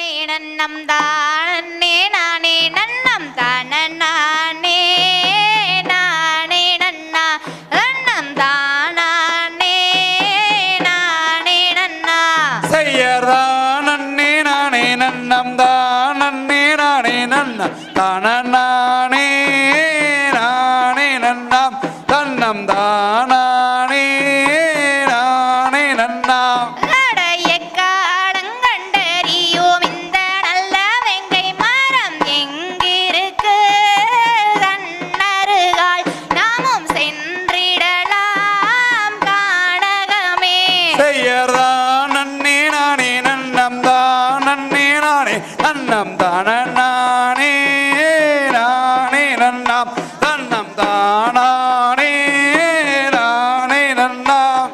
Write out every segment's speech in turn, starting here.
நானே நன்னம் தானே நானே நன்னம் தான நானே நானே நன்னா நன்னம் தானே நானே நன்னா. செய்யறதா நன்னே நானே நன்னம் தான நானே தன்னம் தான நானே நானே நன்னாம். தன்னம் தானானே நானே நன்னாம்.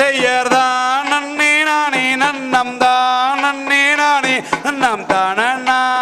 செய்யர்தான் நன்னே நானே நன்னம் தான் நன்னே நானே நன்னம் தான நான்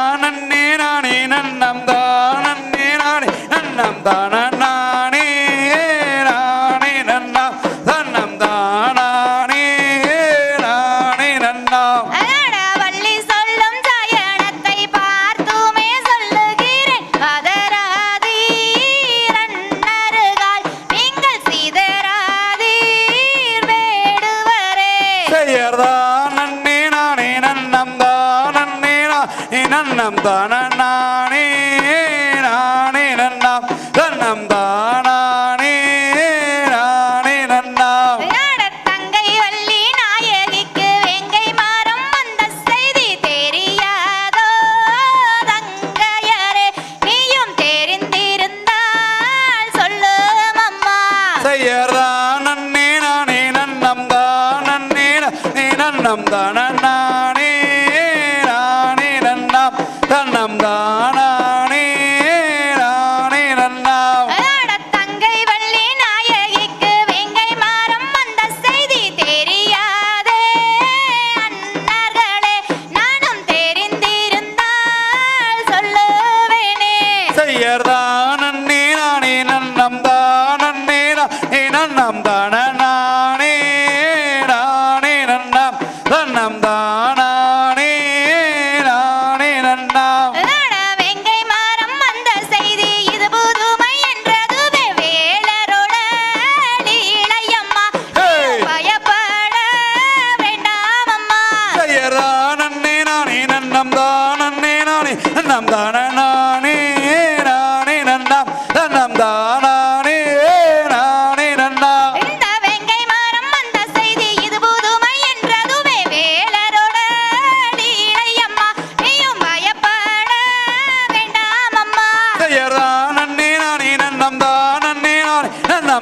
தன்னம் தான? நானே நானே நன்னாம். தன்னம் தானே? நானே நன்னாம். தங்கை வள்ளி நாயகிக்கு வெங்கை மாறும் அந்த செய்தி নাম গান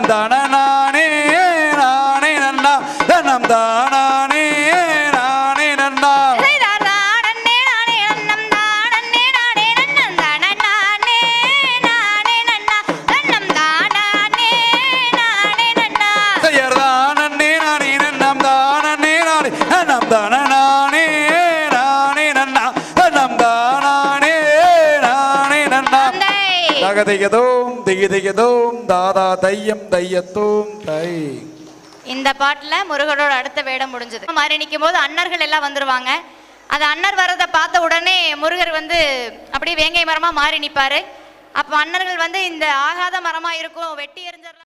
தான தகதையதோம் திகிதையதோம் தாதா தையம் தையத்தோம் தை. இந்த பாட்டில் முருகனோட அடுத்த வேடம் முடிஞ்சது. மாறி நிற்கும் போது அன்னர்கள் எல்லாம் வந்துருவாங்க. அது அன்னர் வர்றதை பார்த்த உடனே முருகர் வந்து அப்படியே வேங்கை மரமாக மாறி நிற்பார் அப்போ அன்னர்கள் வந்து இந்த ஆகாத மரமாக இருக்கும் வெட்டி எறிஞ்சிடலாம்